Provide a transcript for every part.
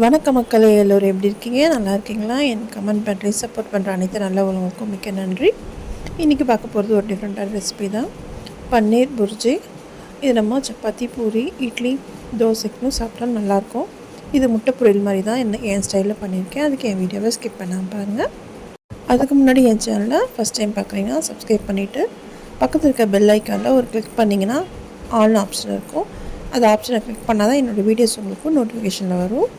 வணக்க மக்களே எல்லோரும் எப்படி இருக்கீங்க? நல்லா இருக்கீங்களா? என் கமெண்ட் பண்ணி சப்போர்ட் பண்ணுற அனைத்து நல்ல உணவுக்கும் மிக்க நன்றி. இன்றைக்கி பார்க்க போகிறது ஒரு டிஃப்ரெண்ட்டான ரெசிபி தான். பன்னீர் புர்ஜி. இது நம்ம சப்பாத்தி பூரி இட்லி தோசைக்கும் சாப்பிட்டா நல்லாயிருக்கும். இது முட்டை பொரியல் மாதிரி தான் என்ன என் ஸ்டைலில் பண்ணியிருக்கேன். அதுக்கு என் வீடியோவை ஸ்கிப் பண்ணாமல் பாருங்கள் அதுக்கு முன்னாடி என் சேனலில் ஃபஸ்ட் டைம் பார்க்குறீங்கன்னா சப்ஸ்கிரைப் பண்ணிவிட்டு பக்கத்தில் இருக்க பெல் ஐக்கானில் ஒரு கிளிக் பண்ணிங்கன்னா ஆல் ஆப்ஷன் இருக்கும். அது ஆப்ஷனை கிளிக் பண்ணால் தான் என்னோடய வீடியோஸ் உங்களுக்கு நோட்டிஃபிகேஷனில் வரும்.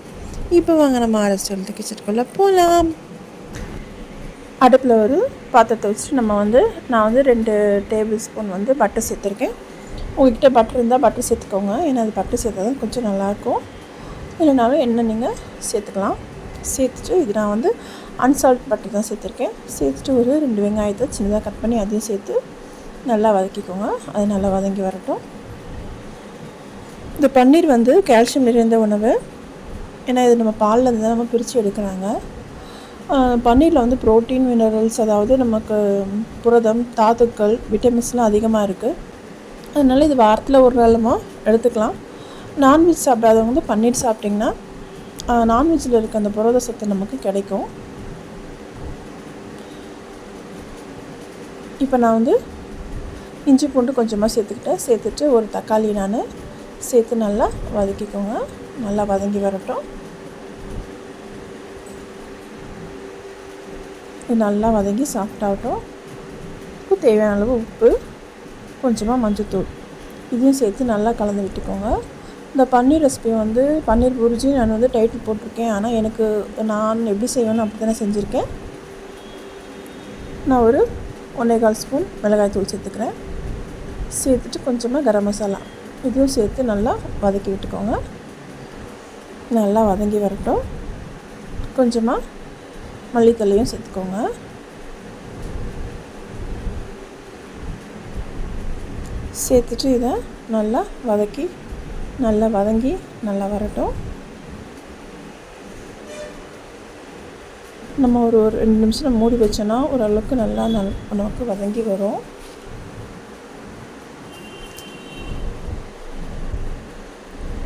இப்போ வாங்க நம்ம ஆரஸ்டல் கிச்சனுக்குள்ளே போகலாம் அடுப்பில் ஒரு பாத்திரத்தை வச்சுட்டு நம்ம வந்து நான் வந்து ரெண்டு டேபிள் ஸ்பூன் வந்து பட்டர் சேர்த்துருக்கேன். உங்கள்கிட்ட பட்டர் இருந்தால் பட்டர் சேர்த்துக்கோங்க. ஏன்னா அது பட்டர் சேர்த்தா தான் கொஞ்சம் நல்லாயிருக்கும். இல்லைனாலும் எண்ணெய் நீங்கள் சேர்த்துக்கலாம். சேர்த்துட்டு இது நான் வந்து அன்சால்ட் பட்டர் தான் சேர்த்துருக்கேன். சேர்த்துட்டு ஒரு ரெண்டு வெங்காயத்தை சின்னதாக கட் பண்ணி அதையும் சேர்த்து நல்லா வதக்கிக்கோங்க. அது நல்லா வதங்கி வரட்டும். இந்த பன்னீர் வந்து கால்சியம் நிறைந்த உணவு. ஏன்னா இது நம்ம பாலில் இருந்து தான் நம்ம பிரித்து எடுக்கிறாங்க. பன்னீரில் வந்து ப்ரோட்டீன் மினரல்ஸ் அதாவது நமக்கு புரதம் தாத்துக்கள் விட்டமின்ஸ்லாம் அதிகமாக இருக்குது அதனால் இது வாரத்தில் ஒரு நாளுமா எடுத்துக்கலாம். நான்வெஜ் சாப்பிடாதவங்க வந்து பன்னீர் சாப்பிட்டிங்கன்னா நான்வெஜ்ஜில் இருக்க அந்த புரத சத்து நமக்கு கிடைக்கும். இப்போ நான் வந்து இஞ்சி பூண்டு கொஞ்சமாக சேர்த்துக்கிட்டேன். சேர்த்துட்டு ஒரு தக்காளி நான் சேர்த்து நல்லா வதக்கிக்கோங்க. நல்லா வதங்கி வரட்டும். இது நல்லா வதங்கி சாஃப்டாகட்டும் உப்பு தேவையான அளவு உப்பு கொஞ்சமாக மஞ்சத்தூள். இதையும் சேர்த்து நல்லா கலந்து விட்டுக்கோங்க. இந்த பன்னீர் ரெசிபி வந்து பன்னீர் புரிஜி நான் வந்து டைட்டில் போட்டிருக்கேன். ஆனால் எனக்கு நான் எப்படி செய்வேன்னு அப்படி தானே செஞ்சுருக்கேன். நான் ஒரு ஒன்றே கால் ஸ்பூன் மிளகாய் தூள் சேர்த்துக்கிறேன். சேர்த்துட்டு கொஞ்சமாக கரம் மசாலா. இதையும் சேர்த்து நல்லா வதக்கி விட்டுக்கோங்க. நல்லா வதங்கி வரட்டும். கொஞ்சமாக மல்லித்தலையும் சேர்த்துக்கோங்க. சேர்த்துட்டு இதை நல்லா வதக்கி நல்லா வதங்கி நல்லா வரட்டும். நம்ம ஒரு ஒரு ரெண்டு நிமிஷம் மூடி வச்சோன்னா ஓரளவுக்கு நல்லா நல் நமக்கு வதங்கி வரும்.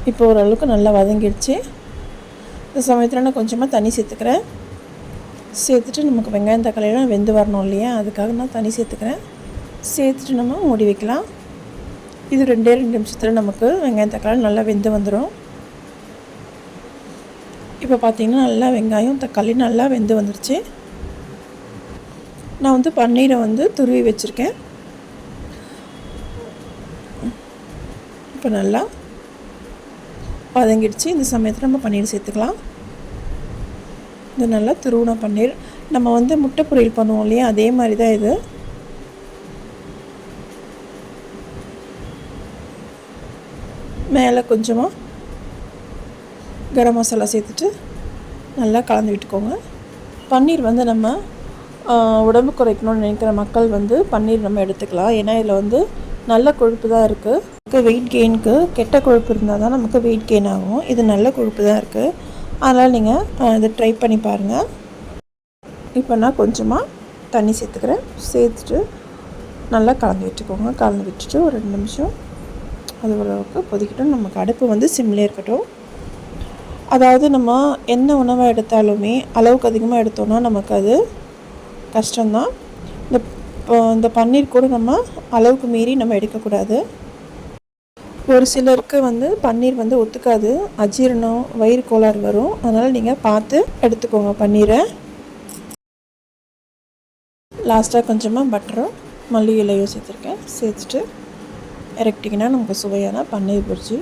இப்போ ஓரளவுக்கு நல்லா வதங்கிடுச்சு. இந்த சமயத்தில் நான் கொஞ்சமாக தண்ணி சேர்த்துக்கிறேன். சேர்த்துட்டு நமக்கு வெங்காயம் தக்காளியெலாம் வெந்து வரணும் இல்லையா? அதுக்காக நான் தண்ணி சேர்த்துக்கிறேன். சேர்த்துட்டு நம்ம மூடி வைக்கலாம். இது ரெண்டே ரெண்டு நிமிஷத்தில் நமக்கு வெங்காயம் தக்காளி நல்லா வெந்து வந்துடும் இப்போ பார்த்திங்கன்னா நல்லா வெங்காயம் தக்காளி நல்லா வெந்து வந்துடுச்சு நான் வந்து பன்னீரை வந்து துருவி வச்சுருக்கேன். இப்போ நல்லா வதங்கிடுச்சு இந்த சமயத்தில் நம்ம பன்னீர் சேர்த்துக்கலாம். இது நல்லா துருவன பன்னீர். நம்ம வந்து முட்டை பொரியல் பண்ணுவோம் இல்லையா? அதே மாதிரி தான் இது. மேலே கொஞ்சமாக கரம் மசாலா சேர்த்துட்டு நல்லா கலந்து விட்டுக்கோங்க. பன்னீர் வந்து நம்ம உடம்பு குறைக்கணும்னு நினைக்கிற மக்கள் வந்து பன்னீர் நம்ம எடுத்துக்கலாம். ஏன்னா இதில் வந்து நல்ல கொழுப்பு தான் இருக்குது நமக்கு வெயிட் கெயினுக்கு கெட்ட கொழுப்பு இருந்தால் தான் நமக்கு வெயிட் கெயின் ஆகும். இது நல்ல கொழுப்பு தான் இருக்குது அதனால் நீங்கள் இதை ட்ரை பண்ணி பாருங்கள் இப்போ நான் கொஞ்சமாக தண்ணி சேர்த்துக்கிறேன். சேர்த்துட்டு நல்லா கலந்து விட்டுக்கோங்க. கலந்து விட்டுட்டு ஒரு ரெண்டு நிமிஷம் அது ஓரளவுக்கு கொதிக்கட்டும். நமக்கு அடுப்பு வந்து சிம்லே இருக்கட்டும். அதாவது நம்ம என்ன உணவை எடுத்தாலுமே அளவுக்கு அதிகமாக எடுத்தோன்னா நமக்கு அது கஷ்டம்தான். இந்த இந்த பன்னீர் கூட நம்ம அளவுக்கு மீறி நம்ம எடுக்கக்கூடாது. ஒரு சிலருக்கு வந்து பன்னீர் வந்து ஒத்துக்காது. அஜீரணம் வயிறு கோளாறு வரும். அதனால் நீங்கள் பார்த்து எடுத்துக்கோங்க பன்னீரை. லாஸ்ட்டாக கொஞ்சமாக பட்டரும் மல்லி இலையும் சேர்த்துருக்கேன் சேர்த்துட்டு இறக்கிட்டிங்கன்னா நமக்கு சுவையான பன்னீர் பிடிச்சி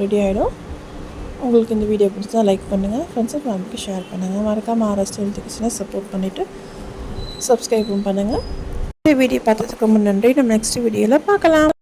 ரெடி ஆகிடும் உங்களுக்கு இந்த வீடியோ பிடிச்சா லைக் பண்ணுங்கள் ஃப்ரெண்ட்ஸ் அண்ட் ஃபேமிலிக்கு ஷேர் பண்ணுங்கள் மறக்காமல் ஆர்எஸ்டி ஹெல்த் சப்போர்ட் பண்ணிவிட்டு சப்ஸ்கிரைபும் பண்ணுங்கள் இந்த வீடியோ பார்த்ததுக்கு ரொம்ப நன்றி. நம்ம நெக்ஸ்ட் வீடியோவில் பார்க்கலாம்.